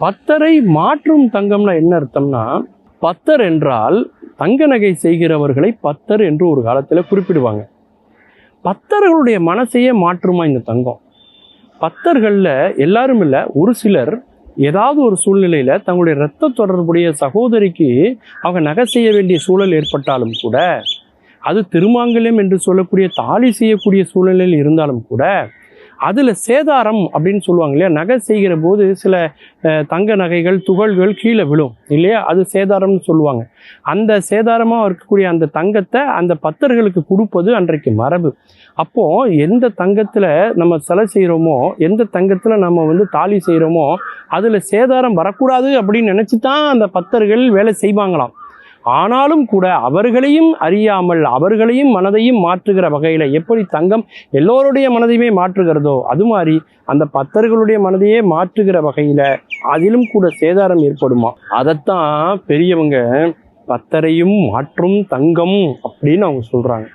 பத்தரை மாற்றும் தங்கம்னா என்ன அர்த்தம்னா பத்தர் என்றால் தங்க நகை செய்கிறவர்களை பத்தர் என்று ஒரு காலத்தில் குறிப்பிடுவாங்க. பத்தர்களுடைய மனசையே மாற்றுமா இந்த தங்கம்? பத்தர்களில் எல்லாரும் இல்லை ஒரு சிலர் ஏதாவது ஒரு சூழ்நிலையில் தங்களுடைய இரத்த தொடர்புடைய சகோதரிக்கு அவங்க நகை செய்ய வேண்டிய சூழல் ஏற்பட்டாலும் கூட அது திருமாங்கல்யம் என்று சொல்லக்கூடிய தாலி செய்யக்கூடிய சூழ்நிலையில் இருந்தாலும் கூட அதில் சேதாரம் அப்படின்னு சொல்லுவாங்க இல்லையா? நகை செய்கிற போது சில தங்க நகைகள் துகள்கள் கீழே விழும் இல்லையா? அது சேதாரம்னு சொல்லுவாங்க. அந்த சேதாரமாக இருக்கக்கூடிய அந்த தங்கத்தை அந்த பத்தர்களுக்கு கொடுப்பது அன்றைக்கு மரபு. அப்போது எந்த தங்கத்தில் நம்ம சிலை செய்கிறோமோ எந்த தங்கத்தில் நம்ம வந்து தாலி செய்கிறோமோ அதில் சேதாரம் வரக்கூடாது அப்படின்னு நினச்சி தான் அந்த பத்தர்கள் வேலை செய்வாங்களாம். ஆனாலும் கூட அவர்களையும் அறியாமல் அவர்களையும் மனதையும் மாற்றுகிற வகையில் எப்படி தங்கம் எல்லோருடைய மனதையுமே மாற்றுகிறதோ அது மாதிரி அந்த பத்தர்களுடைய மனதையே மாற்றுகிற வகையில் அதிலும் கூட சேதாரம் ஏற்படுமா? அதைத்தான் பெரியவங்க பத்தரையும் மாற்றும் தங்கம் அப்படின்னு அவங்க சொல்கிறாங்க